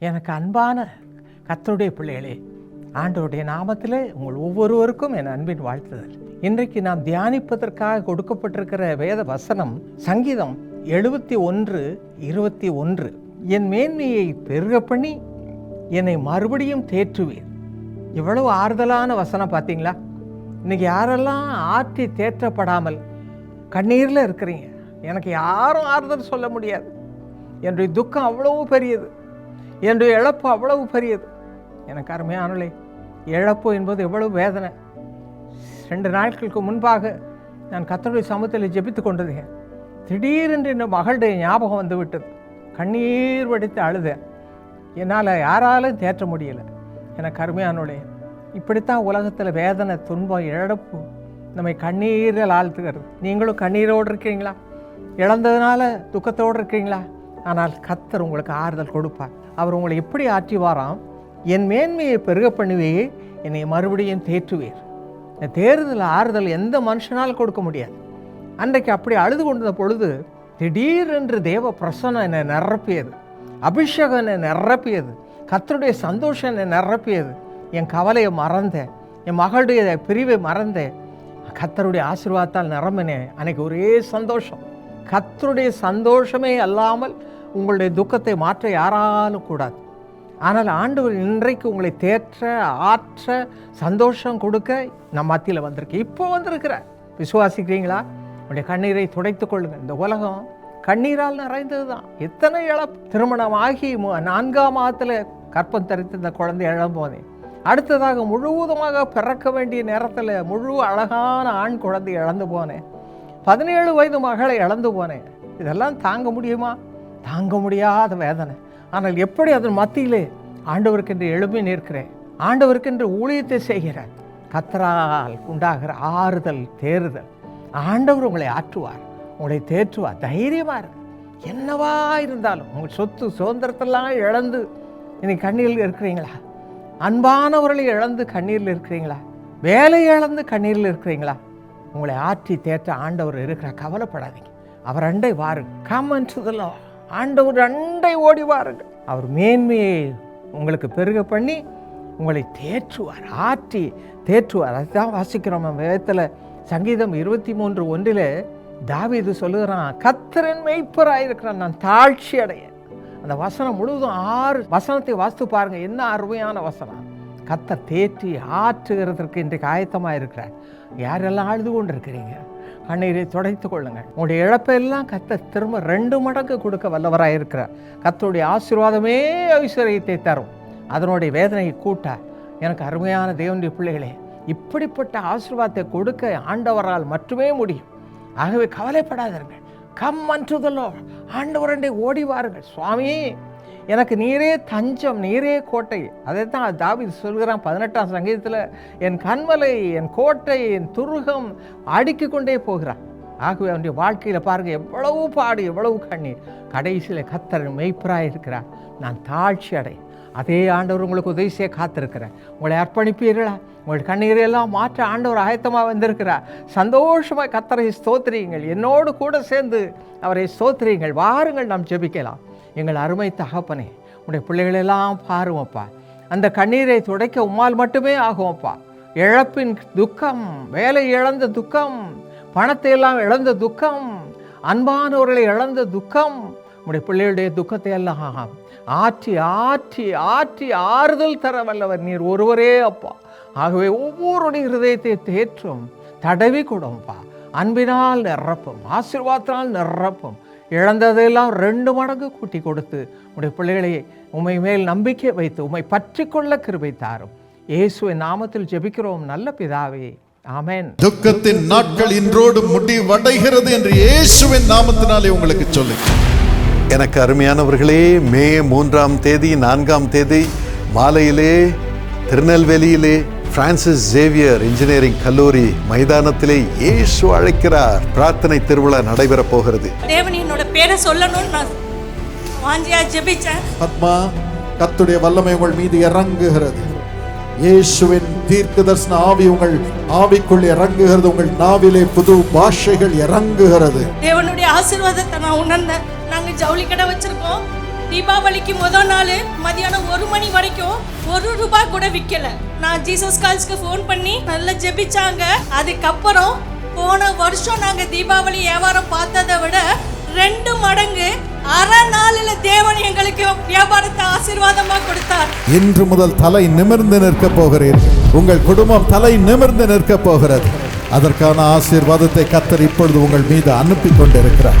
எனக்கு அன்பான கத்தருடைய பிள்ளைகளே ஆண்டவருடைய நாமத்தில் உங்கள் ஒவ்வொருவருக்கும் என் அன்பின் வாழ்த்துதல். இன்றைக்கு நாம் தியானிப்பதற்காக கொடுக்கப்பட்டிருக்கிற வேத வசனம் சங்கீதம் எழுபத்தி ஒன்று இருபத்தி ஒன்று. என் மேன்மையை பெருக பண்ணி என்னை மறுபடியும் தேற்றுவேன் இவ்வளவு ஆறுதலான வசனம் பார்த்தீங்களா? இன்னைக்கு யாரெல்லாம் ஆற்றி தேற்றப்படாமல் கண்ணீரில் இருக்கிறீங்க? எனக்கு யாரும் ஆறுதல் சொல்ல முடியாது. என்னுடைய துக்கம் அவ்வளவு பெரியது. என்று இழப்பு அவ்வளவு பெரியது. எனக்கு அருமையானலே இழப்பு என்பது எவ்வளவு வேதனை. ரெண்டு நாட்களுக்கு முன்பாக நான் கத்தருடைய சமூகத்தில் ஜெபித்து கொண்டிருந்தேன். திடீரென்று என் மகளுடைய ஞாபகம் வந்து விட்டது. கண்ணீர் வடித்து அழுதேன். என்னால் யாராலும் தேற்ற முடியலை. எனக்கு அருமையானோளே இப்படித்தான் உலகத்தில் வேதனை துன்பம் இழப்பு நம்மை கண்ணீரில் ஆழ்த்துகிறது. நீங்களும் கண்ணீரோடு இருக்கீங்களா இழந்ததுனால துக்கத்தோடு இருக்கீங்களா ஆனால் கத்தர் உங்களுக்கு ஆறுதல் கொடுப்பார். அவர் உங்களை எப்படி ஆற்றிவாராம்? என் மேன்மையை பெருக பண்ணுவே என்னை மறுபடியும் தேற்றுவீர். இந்த தேறுதல் ஆறுதல் எந்த மனுஷனால் கொடுக்க முடியாது. அன்றைக்கு அப்படி அழுது கொண்டிருந்த பொழுது திடீரென்று தேவ பிரசன்னம் என்னை நிரப்பியது. அபிஷேகம் என்னை நிரப்பியது. கத்தருடைய சந்தோஷம் என்னை நிரப்பியது. என் கவலையை மறந்தேன். என் மகளுடைய பிரிவை மறந்தேன். கத்தருடைய ஆசீர்வாதத்தால் நிரம்பினேன். அன்னைக்கு ஒரே சந்தோஷம். கத்தருடைய சந்தோஷமே அல்லாமல் உங்களுடைய துக்கத்தை மாற்ற யாராலும் கூடாது. ஆனால் ஆண்டவர் இன்றைக்கு உங்களை தேற்ற ஆற்ற சந்தோஷம் கொடுக்க நம் மத்தியில் வந்திருக்கு இப்போ வந்திருக்கிற விசுவாசிக்கிறீங்களா? உங்களுடைய கண்ணீரை துடைத்து கொள்ளுங்கள். இந்த உலகம் கண்ணீரால் நிறைந்தது தான் எத்தனை இழப்பு திருமணம் ஆகி மு- நான்காம் மாதத்தில் கற்பம் தரித்து இந்த குழந்தை இழம்போனேன் அடுத்ததாக முழுவதுமாக பிறக்க வேண்டிய நேரத்தில் முழு அழகான ஆண் குழந்தை இழந்து போனேன் பதினேழு வயது மகளை இழந்து போனேன் இதெல்லாம் தாங்க முடியுமா? தாங்க முடியாத வேதனை. ஆனால் எப்படி அதன் மத்தியிலே ஆண்டவருக்கென்று எழுப்பி நிற்கிறேன்? ஆண்டவருக்கென்று ஊழியத்தை செய்கிறார். கத்தரால் உண்டாகிற ஆறுதல் தேறுதல். ஆண்டவர் உங்களை ஆற்றுவார் உங்களை தேற்றுவார் தைரியமாக இருக்கு என்னவா இருந்தாலும் உங்கள் சொத்து சுதந்திரத்தெல்லாம் இழந்து இன்னைக்கு கண்ணீரில் இருக்கிறீங்களா? அன்பானவர்களை இழந்து கண்ணீரில் இருக்கிறீங்களா? வேலை இழந்து கண்ணீரில் இருக்கிறீங்களா? உங்களை ஆற்றி தேற்ற ஆண்டவர் இருக்கிற கவலைப்படாதீங்க. அவர் அண்டை வாருங்க கமன்றுதலோ ஆண்டவர் அண்டை ஓடி அவர் மேன்மையை உங்களுக்கு பெருக பண்ணி உங்களை தேற்றுவார் ஆற்றி தேற்றுவார். அதுதான் வாசிக்கிறோம் நம்ம வேதத்தில். சங்கீதம் இருபத்தி மூன்று ஒன்றில் தாவிது சொல்லுகிறான் கத்தரன் மெய்ப்பராக இருக்கிறான் நான் தாழ்ச்சி அடையேன். அந்த வசனம் முழுவதும் ஆறு வசனத்தை வாசித்து பாருங்கள் என்ன அருமையான வசனம். கத்தை தேற்றி ஆற்றுகிறதற்கு இன்றைக்கு ஆயத்தமாக இருக்கிறார் யாரெல்லாம் அழுது கொண்டு இருக்கிறீங்க கண்ணீரை துடைத்து கொள்ளுங்கள். உங்களுடைய இழப்பெல்லாம் கத்த திரும்ப ரெண்டு மடங்கு கொடுக்க வல்லவராக இருக்கிறார். கத்தருடைய ஆசீர்வாதமே ஐஸ்வர்யத்தை தரும். அதனுடைய வேதனையை கூட்ட எனக்கு அருமையான தேவனுடைய பிள்ளைகளே இப்படிப்பட்ட ஆசீர்வாதத்தை கொடுக்க ஆண்டவரால் மட்டுமே முடியும். ஆகவே கவலைப்படாதீர்கள். கம் அன்றுதலோ ஆண்டவரண்டை ஓடி வாருங்கள் சுவாமி எனக்கு நீரே தஞ்சம் நீரே கோட்டை. அதை தான் தாவீது சொல்கிறான் பதினெட்டாம் சங்கீதத்தில். என் கண்மலை என் கோட்டை என் துருகம் அடுக்கிக் கொண்டே போகிறான் ஆகவே அவனுடைய வாழ்க்கையில் பாருங்கள் எவ்வளவு பாடு எவ்வளவு கண்ணீர். கடைசியில் கத்தர் மெய்ப்பராக இருக்கிறார் நான் தாழ்ச்சி அடை அதே ஆண்டவர் உங்களுக்கு உதவி செய்ய காத்திருக்கிறேன் உங்களை அர்ப்பணிப்பீர்களா? உங்கள் கண்ணீரையெல்லாம் மாற்ற ஆண்டவர் ஆயத்தமாக வந்திருக்கிறார். சந்தோஷமாக கத்தரை ஸ்தோத்திரியுங்கள். என்னோடு கூட சேர்ந்து அவரை ஸ்தோத்திரியுங்கள். வாருங்கள் நாம் ஜெபிக்கலாம். எங்கள் அருமை தகப்பனே உடைய பிள்ளைகளெல்லாம் பாருவோம்ப்பா அந்த கண்ணீரை துடைக்க உம்மால் மட்டுமே ஆகுமப்பா. இழப்பின் துக்கம் வேலை இழந்த துக்கம் பணத்தை எல்லாம் இழந்த துக்கம் அன்பானவர்களை இழந்த துக்கம் உடைய பிள்ளைகளுடைய துக்கத்தை எல்லாம் ஆற்றி ஆற்றி ஆற்றி ஆறுதல் தர வல்லவர் நீர் ஒருவரே அப்பா. ஆகவே ஒவ்வொருடைய இருதயத்தை தேற்றும் தடவி கொடுப்பா. அன்பினால் நிரப்பும் ஆசீர்வாதத்தினால் நிரப்பும். இழந்ததையெல்லாம் ரெண்டு மடங்கு கூட்டி கொடுத்து உடைய பிள்ளைகளை உமை மேல் நம்பிக்கை வைத்து உமை பற்றி கொள்ள கிருபை தாரும். இயேசுவை நாமத்தில் ஜெபிக்கிறோம் நல்ல பிதாவே. ஆமேன். துக்கத்தின் நாட்கள் இன்றோடு முடிவடைகிறது என்று இயேசுவின் நாமத்தினாலே உங்களுக்கு சொல்லு எனக்கு அருமையானவர்களே மே மூன்றாம் தேதி நான்காம் தேதி மாலையிலே திருநெல்வேலியிலே பிரான்சிஸ் ஜேவியர் இன்ஜினியரிங் கல்லூரி மைதானத்திலே இயேசு அழைக்கிறார். பிரார்த்தனை திருவிழா நடைபெறப் போகிறது. தேவன் என்னோட பேரை சொல்லணும்னு நான் வாஞ்சியா ஜெபிச்சேன். ஆத்மா கத்துடைய வல்லமை உங்கள் மீது இறங்குகிறது. இயேசுவின் தீர்க்க தரிசன ஆவி உங்கள் ஆவிக்குள் இறங்குகிறது. உங்கள் நாவிலே புது பாஷைகள் இறங்குகிறது. தேவனுடைய ஆசீர்வாதத்தை நான் உணர்ந்தேன். நாங்க ஜவுளி கடை வச்சிருக்கோம். தீபாவளிக்கு முதல் நாள் மதியானம் ஒரு மணி வரைக்கும் ஒரு ரூபாய் கூட விற்கல நான் ஜீசஸ் கால்ஸ்க்கு ஃபோன் பண்ணி நல்லா ஜெபிச்சாங்க. அதுக்கப்புறம் போன வருஷம் நாங்க தீபாவளி வியாபாரம் பார்த்ததை விட ரெண்டு மடங்கு அரை நாளில் தேவன் எங்களுக்கு வியாபாரத்தை ஆசீர்வாதமா கொடுத்தார். இன்று முதல் தலை நிமிர்ந்து நிற்க போகிறீர்கள் உங்கள் குடும்பம் தலை நிமிர்ந்து நிற்க போகிறது. அதற்கான ஆசீர்வாதத்தை கத்தர் இப்பொழுது உங்கள் மீது அனுப்பி கொண்டிருக்கிறார்.